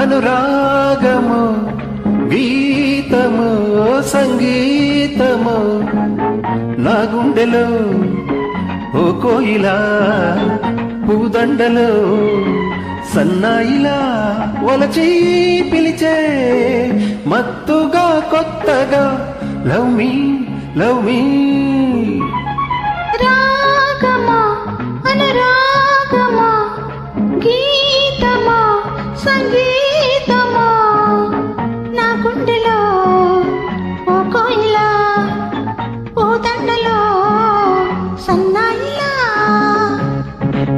అనురాగము గీతము సంగీతము. నా గుండెలో ఓ కోయిలా పూదండలో సన్నాయిలా వలచి పిలిచే మత్తుగా కొత్తగా లవ్ మీ లవ్ మీ.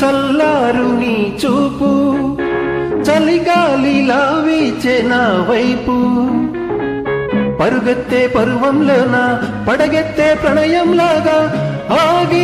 చల్లారు నీ చూపు. చలిగాలిలా వీచే నా వైపు. పరుగెత్తే పరువంలోన పడగెత్తే ప్రణయంలాగా ఆగి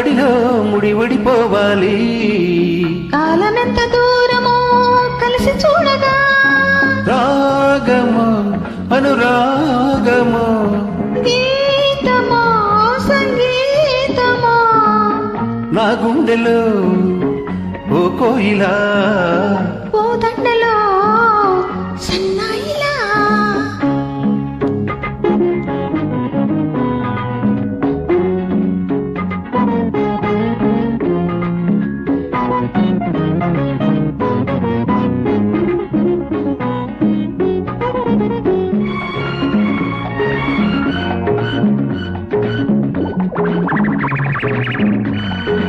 ఉరవడిలో ముడి వడిపోవాలి. కాలమెంత దూరమో కలిసి చూడగా. రాగము అనురాగము. గీతమో సంగీతమో. నా గుండెలో ఓ కోయిలా. Música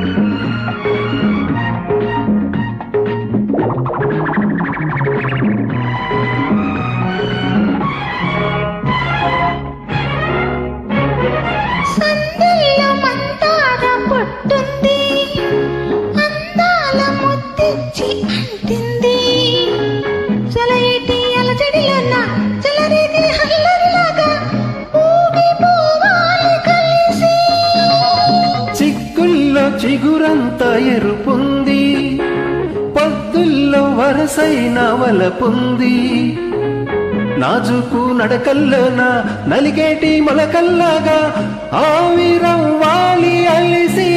ఎరుపుంది పొద్దుల్లో వరసైన వలపుంది నాజుకు నడకల్లోన నలిగేటి మొలకల్లాగా ఆవిరం వాలి అలిసి.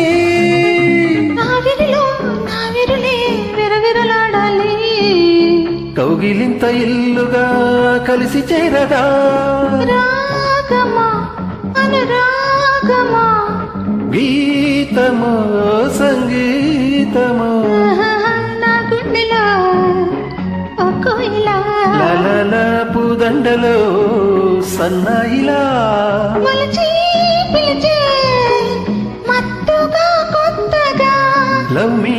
కౌగిలింత ఇల్లుగా కలిసి చేరదా? రాగమా అనురాగమా. గీతమో సంగీతమో నా గుండెలో లలల పూదండలో సన్నాయిలా లవ్ మీ